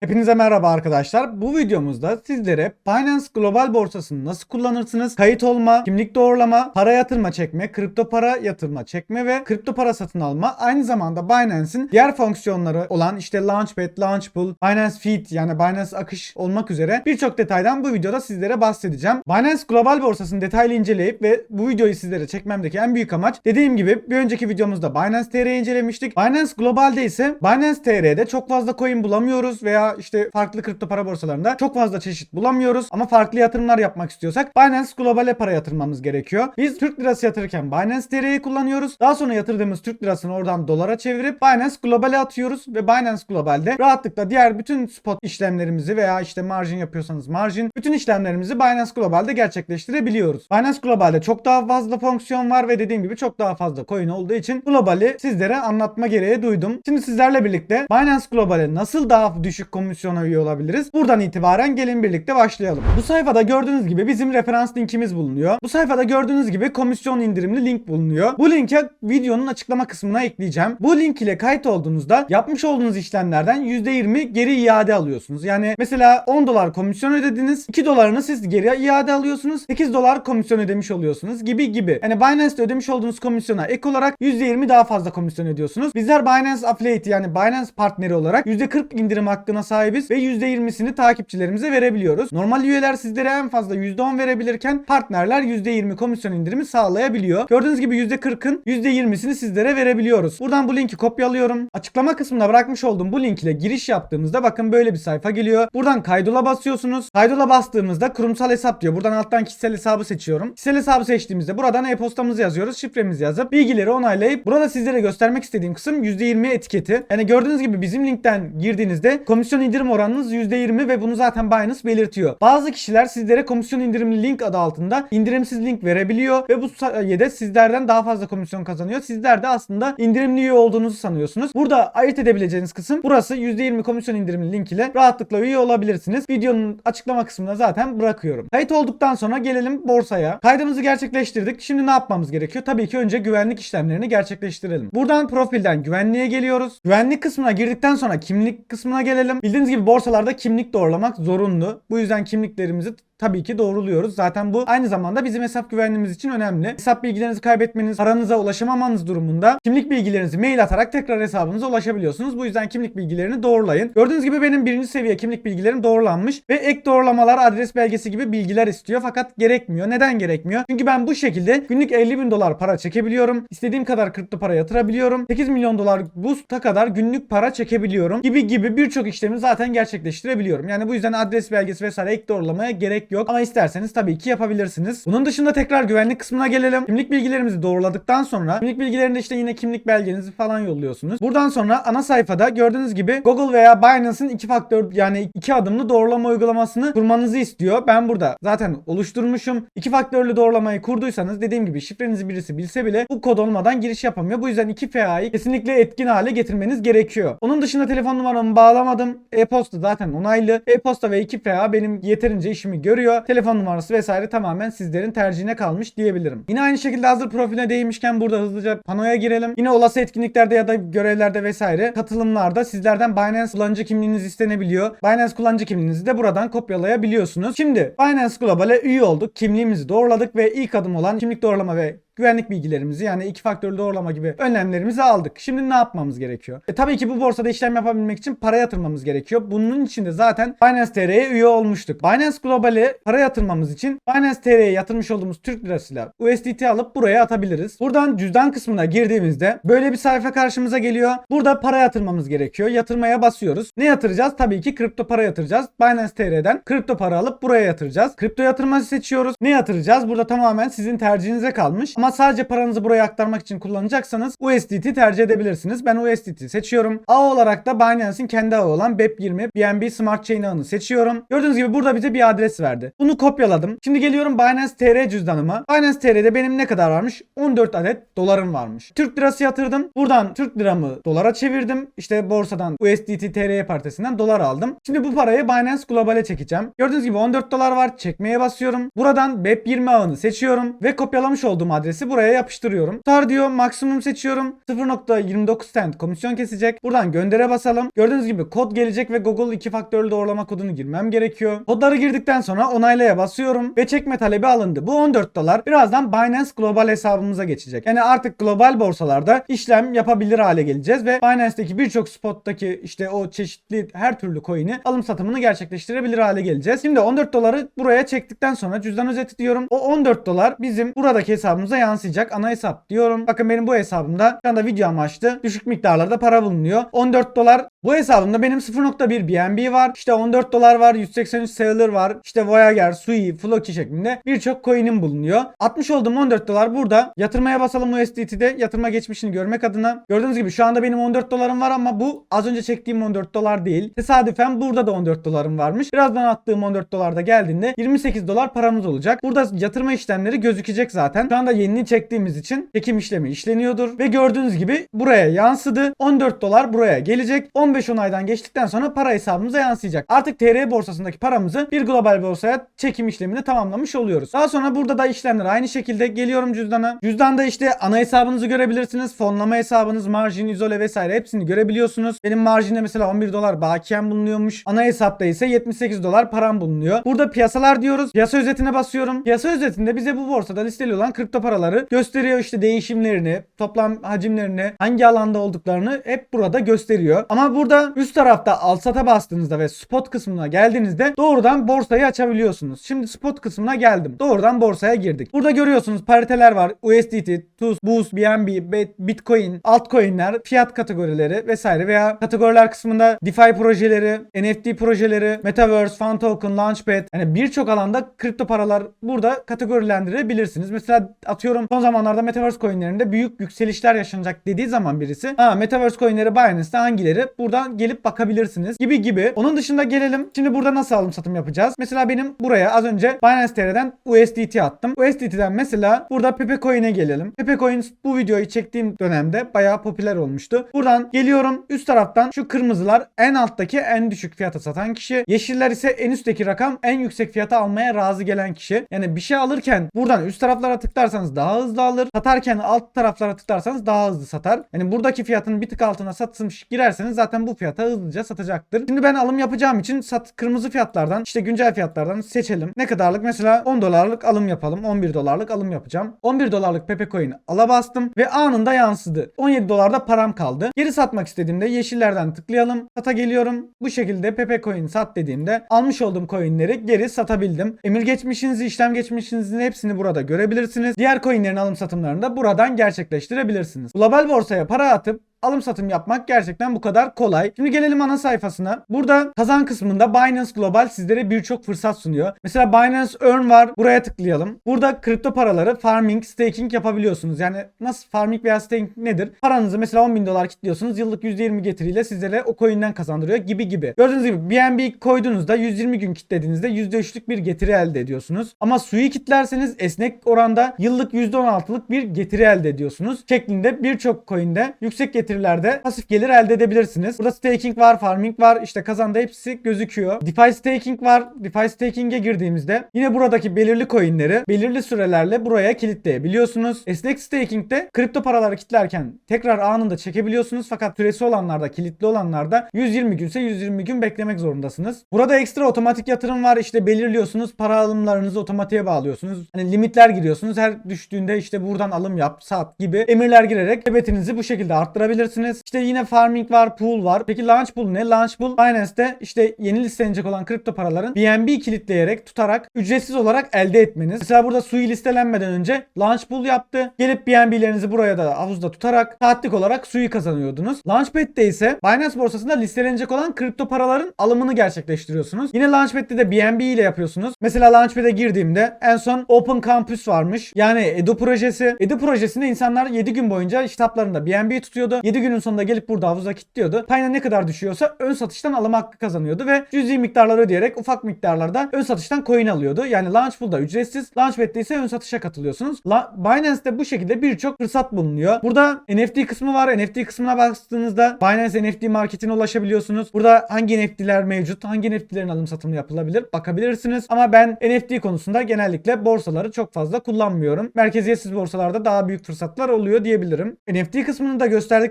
Hepinize merhaba arkadaşlar. Bu videomuzda sizlere Binance Global borsasını nasıl kullanırsınız? Kayıt olma, kimlik doğrulama, para yatırma çekme, kripto para yatırma çekme ve kripto para satın alma. Aynı zamanda Binance'in diğer fonksiyonları olan işte Launchpad, Launchpool, Binance Feed yani Binance akış olmak üzere birçok detaydan bu videoda sizlere bahsedeceğim. Binance Global borsasını detaylı inceleyip ve bu videoyu sizlere çekmemdeki en büyük amaç dediğim gibi bir önceki videomuzda Binance TR'yi incelemiştik. Binance Global'de ise Binance TR'de çok fazla coin bulamıyoruz veya işte farklı kripto para borsalarında çok fazla çeşit bulamıyoruz ama farklı yatırımlar yapmak istiyorsak Binance Global'e para yatırmamız gerekiyor. Biz Türk lirası yatırırken Binance TR'yi kullanıyoruz. Daha sonra yatırdığımız Türk lirasını oradan dolara çevirip Binance Global'e atıyoruz ve Binance Global'de rahatlıkla diğer bütün spot işlemlerimizi veya işte margin yapıyorsanız margin bütün işlemlerimizi Binance Global'de gerçekleştirebiliyoruz. Binance Global'de çok daha fazla fonksiyon var ve dediğim gibi çok daha fazla coin olduğu için Global'i sizlere anlatma gereği duydum. Şimdi sizlerle birlikte Binance Global'e nasıl daha düşük komisyona üye olabiliriz? Buradan itibaren gelin birlikte başlayalım. Bu sayfada gördüğünüz gibi bizim referans linkimiz bulunuyor. Bu sayfada gördüğünüz gibi komisyon indirimli link bulunuyor. Bu linki videonun açıklama kısmına ekleyeceğim. Bu link ile kayıt olduğunuzda yapmış olduğunuz işlemlerden %20 geri iade alıyorsunuz. Yani mesela 10 dolar komisyon ödediniz. 2 dolarını siz geri iade alıyorsunuz. 8 dolar komisyon ödemiş oluyorsunuz gibi gibi. Yani Binance'de ödemiş olduğunuz komisyona ek olarak %20 daha fazla komisyon ödüyorsunuz. Bizler Binance Affiliate yani Binance partneri olarak %40 indirim hakkına sahibiz ve %20'sini takipçilerimize verebiliyoruz. Normal üyeler sizlere en fazla %10 verebilirken partnerler %20 komisyon indirimi sağlayabiliyor. Gördüğünüz gibi %40'ın %20'sini sizlere verebiliyoruz. Buradan bu linki kopyalıyorum. Açıklama kısmına bırakmış olduğum bu link ile giriş yaptığımızda bakın böyle bir sayfa geliyor. Buradan kaydola basıyorsunuz. Kaydola bastığımızda kurumsal hesap diyor. Buradan alttan kişisel hesabı seçiyorum. Kişisel hesabı seçtiğimizde buradan e-postamızı yazıyoruz. Şifremizi yazıp bilgileri onaylayıp burada sizlere göstermek istediğim kısım %20 etiketi. Yani gördüğünüz gibi bizim linkten girdiğinizde komisyon indirim oranınız %20 ve bunu zaten Binance belirtiyor. Bazı kişiler sizlere komisyon indirimli link adı altında indirimsiz link verebiliyor ve bu sayede sizlerden daha fazla komisyon kazanıyor. Sizler de aslında indirimli üye olduğunuzu sanıyorsunuz. Burada ayırt edebileceğiniz kısım burası %20 komisyon indirimli link ile rahatlıkla üye olabilirsiniz. Videonun açıklama kısmına zaten bırakıyorum. Kayıt olduktan sonra gelelim borsaya. Kaydımızı gerçekleştirdik. Şimdi ne yapmamız gerekiyor? Tabii ki önce güvenlik işlemlerini gerçekleştirelim. Buradan profilden güvenliğe geliyoruz. Güvenlik kısmına girdikten sonra kimlik kısmına gelelim. Bildiğiniz gibi borsalarda kimlik doğrulamak zorunlu. Bu yüzden kimliklerimizi tabii ki doğruluyoruz. Zaten bu aynı zamanda bizim hesap güvenliğimiz için önemli. Hesap bilgilerinizi kaybetmeniz, paranıza ulaşamamanız durumunda kimlik bilgilerinizi mail atarak tekrar hesabınıza ulaşabiliyorsunuz. Bu yüzden kimlik bilgilerini doğrulayın. Gördüğünüz gibi benim birinci seviye kimlik bilgilerim doğrulanmış ve ek doğrulamalar, adres belgesi gibi bilgiler istiyor fakat gerekmiyor. Neden gerekmiyor? Çünkü ben bu şekilde günlük 50 bin dolar para çekebiliyorum. İstediğim kadar kripto para yatırabiliyorum. 8 milyon dolar boost'a kadar günlük para çekebiliyorum gibi gibi birçok işlemi zaten gerçekleştirebiliyorum. Yani bu yüzden adres belgesi vesaire ek doğrulamaya gerek yok. Ama isterseniz tabii ki yapabilirsiniz. Bunun dışında tekrar güvenlik kısmına gelelim. Kimlik bilgilerimizi doğruladıktan sonra kimlik bilgilerinde işte yine kimlik belgenizi falan yolluyorsunuz. Buradan sonra ana sayfada gördüğünüz gibi Google veya Binance'ın iki faktör yani iki adımlı doğrulama uygulamasını kurmanızı istiyor. Ben burada zaten oluşturmuşum. İki faktörlü doğrulamayı kurduysanız dediğim gibi şifrenizi birisi bilse bile bu kod olmadan giriş yapamıyor. Bu yüzden 2FA'yı kesinlikle etkin hale getirmeniz gerekiyor. Onun dışında telefon numaramı bağlamadım. E-posta zaten onaylı. E-posta ve 2FA benim yeterince işimi görüyor. Telefon numarası vesaire tamamen sizlerin tercihine kalmış diyebilirim. Yine aynı şekilde hazır profiline değinmişken burada hızlıca panoya girelim. Yine olası etkinliklerde ya da görevlerde vesaire katılımlarda sizlerden Binance kullanıcı kimliğiniz istenebiliyor. Binance kullanıcı kimliğinizi de buradan kopyalayabiliyorsunuz. Şimdi Binance Global'e üye olduk. Kimliğimizi doğruladık ve ilk adım olan kimlik doğrulama ve güvenlik bilgilerimizi yani iki faktörlü doğrulama gibi önlemlerimizi aldık. Şimdi ne yapmamız gerekiyor? E, tabii ki bu borsada işlem yapabilmek için para yatırmamız gerekiyor. Bunun için de zaten Binance TR'ye üye olmuştuk. Binance Global'e para yatırmamız için Binance TR'ye yatırmış olduğumuz Türk lirasıyla USDT alıp buraya atabiliriz. Buradan cüzdan kısmına girdiğimizde böyle bir sayfa karşımıza geliyor. Burada para yatırmamız gerekiyor. Yatırmaya basıyoruz. Ne yatıracağız? Tabii ki kripto para yatıracağız. Binance TR'den kripto para alıp buraya yatıracağız. Kripto yatırması seçiyoruz. Ne yatıracağız? Burada tamamen sizin tercihinize kalmış. Ama sadece paranızı buraya aktarmak için kullanacaksanız USDT tercih edebilirsiniz. Ben USDT seçiyorum. Ağ olarak da Binance'in kendi ağı olan BEP20 BNB Smart Chain ağını seçiyorum. Gördüğünüz gibi burada bize bir adres verdi. Bunu kopyaladım. Şimdi geliyorum Binance TR cüzdanıma. Binance TR'de benim ne kadar varmış? 14 adet dolarım varmış. Türk lirası yatırdım. Buradan Türk liramı dolara çevirdim. İşte borsadan USDT TR partisinden dolar aldım. Şimdi bu parayı Binance Global'e çekeceğim. Gördüğünüz gibi 14 dolar var. Çekmeye basıyorum. Buradan BEP20 ağını seçiyorum ve kopyalamış olduğum adresi adresi buraya yapıştırıyorum. Tutar diyor maksimum seçiyorum. 0.29 cent komisyon kesecek. Buradan göndere basalım. Gördüğünüz gibi kod gelecek ve Google iki faktörlü doğrulama kodunu girmem gerekiyor. Kodları girdikten sonra onaylaya basıyorum ve çekme talebi alındı. Bu 14 dolar birazdan Binance Global hesabımıza geçecek. Yani artık global borsalarda işlem yapabilir hale geleceğiz ve Binance'deki birçok spottaki işte o çeşitli her türlü coin'i alım satımını gerçekleştirebilir hale geleceğiz. Şimdi 14 doları buraya çektikten sonra cüzdan özeti diyorum. O 14 dolar bizim buradaki hesabımıza yansıyacak. Ana hesap diyorum. Bakın benim bu hesabımda şu anda video amaçlı düşük miktarlarda para bulunuyor. 14 dolar bu hesabımda benim 0.1 BNB var. İşte 14 dolar var. 183 Sailor var. İşte Voyager, Sui, Floki şeklinde birçok coin'im bulunuyor. 60 olduğum 14 dolar burada. Yatırmaya basalım USDT'de. Yatırma geçmişini görmek adına. Gördüğünüz gibi şu anda benim 14 dolarım var ama bu az önce çektiğim 14 dolar değil. Tesadüfen burada da 14 dolarım varmış. Birazdan attığım 14 dolar da geldiğinde 28 dolar paramız olacak. Burada yatırma işlemleri gözükecek zaten. Şu anda yenini çektiğimiz için çekim işlemi işleniyordur. Ve gördüğünüz gibi buraya yansıdı. 14 dolar buraya gelecek. 15 onaydan geçtikten sonra para hesabımıza yansıyacak. Artık TR borsasındaki paramızı bir global borsaya çekim işlemini tamamlamış oluyoruz. Daha sonra burada da işlemler aynı şekilde geliyorum cüzdana. Cüzdanda işte ana hesabınızı görebilirsiniz. Fonlama hesabınız, marjin, izole vesaire hepsini görebiliyorsunuz. Benim marjinde mesela 11 dolar bakiyem bulunuyormuş. Ana hesapta ise 78 dolar param bulunuyor. Burada piyasalar diyoruz. Piyasa özetine basıyorum. Piyasa özetinde bize bu borsada listeli olan kripto paraları gösteriyor işte değişimlerini, toplam hacimlerini, hangi alanda olduklarını hep burada gösteriyor. Ama burada üst tarafta al sata bastığınızda ve spot kısmına geldiğinizde doğrudan borsayı açabiliyorsunuz. Şimdi spot kısmına geldim. Doğrudan borsaya girdik. Burada görüyorsunuz pariteler var. USDT, TUS, Boost, BNB, Bit- Bitcoin, altcoin'ler, fiyat kategorileri vesaire veya kategoriler kısmında DeFi projeleri, NFT projeleri, Metaverse, Fan Token, Launchpad yani birçok alanda kripto paralar burada kategorilendirebilirsiniz. Mesela atıyorum son zamanlarda Metaverse coinlerinde büyük yükselişler yaşanacak dediği zaman birisi ha Metaverse coinleri Binance'te hangileri buradan gelip bakabilirsiniz gibi gibi. Onun dışında gelelim. Şimdi burada nasıl alım satım yapacağız? Mesela benim buraya az önce Binance TR'den USDT attım. USDT'den mesela burada Pepe Coin'e gelelim. Pepe Coin bu videoyu çektiğim dönemde bayağı popüler olmuştu. Buradan geliyorum üst taraftan şu kırmızılar en alttaki en düşük fiyata satan kişi. Yeşiller ise en üstteki rakam en yüksek fiyata almaya razı gelen kişi. Yani bir şey alırken buradan üst taraflara tıklarsanız daha hızlı alır. Satarken alt taraflara tıklarsanız daha hızlı satar. Yani buradaki fiyatın bir tık altına satılmış girerseniz zaten bu fiyata hızlıca satacaktır. Şimdi ben alım yapacağım için sat kırmızı fiyatlardan işte güncel fiyatlardan seçelim. Ne kadarlık mesela 10 dolarlık alım yapalım. 11 dolarlık alım yapacağım. 11 dolarlık Pepe Coin'i ala bastım ve anında yansıdı. 17 dolarda param kaldı. Geri satmak istediğimde yeşillerden tıklayalım. Sata geliyorum. Bu şekilde Pepe Coin sat dediğimde almış olduğum coinleri geri satabildim. Emir geçmişinizi, işlem geçmişinizin hepsini burada görebilirsiniz. Diğer coinlerin alım satımlarını da buradan gerçekleştirebilirsiniz. Global borsaya para atıp alım satım yapmak gerçekten bu kadar kolay. Şimdi gelelim ana sayfasına. Burada kazan kısmında Binance Global sizlere birçok fırsat sunuyor. Mesela Binance Earn var. Buraya tıklayalım. Burada kripto paraları farming, staking yapabiliyorsunuz. Yani nasıl farming veya staking nedir? Paranızı mesela 10 bin dolar kilitliyorsunuz. Yıllık %20 getiriyle sizlere o coin'den kazandırıyor gibi gibi. Gördüğünüz gibi BNB koyduğunuzda 120 gün kilitlediğinizde %3'lük bir getiri elde ediyorsunuz. Ama suyu kilitlerseniz esnek oranda yıllık %16'lık bir getiri elde ediyorsunuz. Şeklinde birçok coin'de yüksek getirilerde pasif gelir elde edebilirsiniz. Burada staking var, farming var. İşte kazanda hepsi gözüküyor. DeFi staking var. DeFi staking'e girdiğimizde yine buradaki belirli coinleri belirli sürelerle buraya kilitleyebiliyorsunuz. Esnek staking'de kripto paraları kilitlerken tekrar anında çekebiliyorsunuz. Fakat süresi olanlarda, kilitli olanlarda 120 günse 120 gün beklemek zorundasınız. Burada ekstra otomatik yatırım var. İşte belirliyorsunuz. Para alımlarınızı otomatiğe bağlıyorsunuz. Hani limitler giriyorsunuz. Her düştüğünde işte buradan alım yap, sat gibi emirler girerek sepetinizi bu şekilde arttırabilirsiniz. İşte yine farming var, pool var. Peki launch pool ne? Launch pool Binance'te işte yeni listelenecek olan kripto paraların BNB kilitleyerek, tutarak ücretsiz olarak elde etmeniz. Mesela burada sui listelenmeden önce launch pool yaptı. Gelip BNB'lerinizi buraya da havuzda tutarak saatlik olarak suyu kazanıyordunuz. Launchpad'de ise Binance borsasında listelenecek olan kripto paraların alımını gerçekleştiriyorsunuz. Yine Launchpad'de de BNB ile yapıyorsunuz. Mesela Launchpad'e girdiğimde en son Open Campus varmış. Yani Edu projesi. Edu projesinde insanlar 7 gün boyunca kitaplarında BNB tutuyordu. 7 günün sonunda gelip burada havuza kilitliyordu. Payına ne kadar düşüyorsa ön satıştan alım hakkı kazanıyordu ve cüzi miktarları ödeyerek ufak miktarlarda ön satıştan coin alıyordu. Yani Launchpool'da ücretsiz, Launchpad'de ise ön satışa katılıyorsunuz. La Binance'de bu şekilde birçok fırsat bulunuyor. Burada NFT kısmı var. NFT kısmına bastığınızda Binance NFT marketine ulaşabiliyorsunuz. Burada hangi NFT'ler mevcut, hangi NFT'lerin alım satımı yapılabilir bakabilirsiniz. Ama ben NFT konusunda genellikle borsaları çok fazla kullanmıyorum. Merkeziyetsiz borsalarda daha büyük fırsatlar oluyor diyebilirim. NFT kısmını da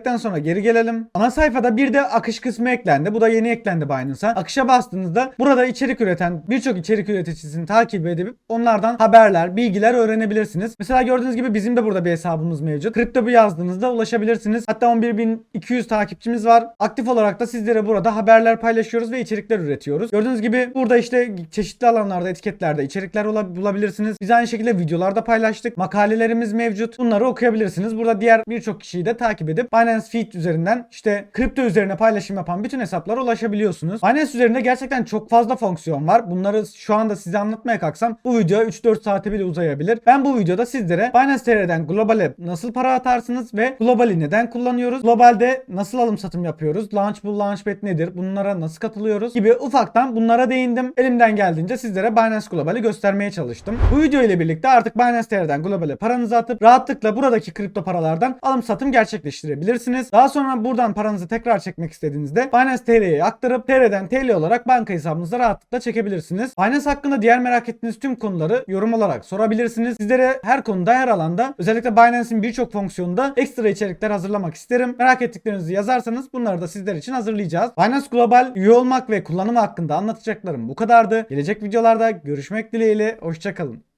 gösterdikten sonra geri gelelim. Ana sayfada bir de akış kısmı eklendi. Bu da yeni eklendi Binance'a. Akışa bastığınızda burada içerik üreten birçok içerik üreticisini takip edip onlardan haberler, bilgiler öğrenebilirsiniz. Mesela gördüğünüz gibi bizim de burada bir hesabımız mevcut. Kripto bir yazdığınızda ulaşabilirsiniz. Hatta 11.200 takipçimiz var. Aktif olarak da sizlere burada haberler paylaşıyoruz ve içerikler üretiyoruz. Gördüğünüz gibi burada işte çeşitli alanlarda, etiketlerde içerikler bulabilirsiniz. Biz aynı şekilde videolarda paylaştık. Makalelerimiz mevcut. Bunları okuyabilirsiniz. Burada diğer birçok kişiyi de takip edip Binance Feed üzerinden işte kripto üzerine paylaşım yapan bütün hesaplara ulaşabiliyorsunuz. Binance üzerinde gerçekten çok fazla fonksiyon var. Bunları şu anda size anlatmaya kalksam bu video 3-4 saate bile uzayabilir. Ben bu videoda sizlere Binance TR'den globale nasıl para atarsınız ve globali neden kullanıyoruz? Globalde nasıl alım satım yapıyoruz? Launchpool, Launchpad nedir? Bunlara nasıl katılıyoruz? Gibi ufaktan bunlara değindim. Elimden geldiğince sizlere Binance Global'i göstermeye çalıştım. Bu video ile birlikte artık Binance TR'den globale paranızı atıp rahatlıkla buradaki kripto paralardan alım satım gerçekleştirebilirsiniz. Daha sonra buradan paranızı tekrar çekmek istediğinizde Binance TR'ye aktarıp TR'den TL olarak banka hesabınıza rahatlıkla çekebilirsiniz. Binance hakkında diğer merak ettiğiniz tüm konuları yorum olarak sorabilirsiniz. Sizlere her konuda her alanda özellikle Binance'in birçok fonksiyonunda ekstra içerikler hazırlamak isterim. Merak ettiklerinizi yazarsanız bunları da sizler için hazırlayacağız. Binance Global üye olmak ve kullanımı hakkında anlatacaklarım bu kadardı. Gelecek videolarda görüşmek dileğiyle. Hoşçakalın.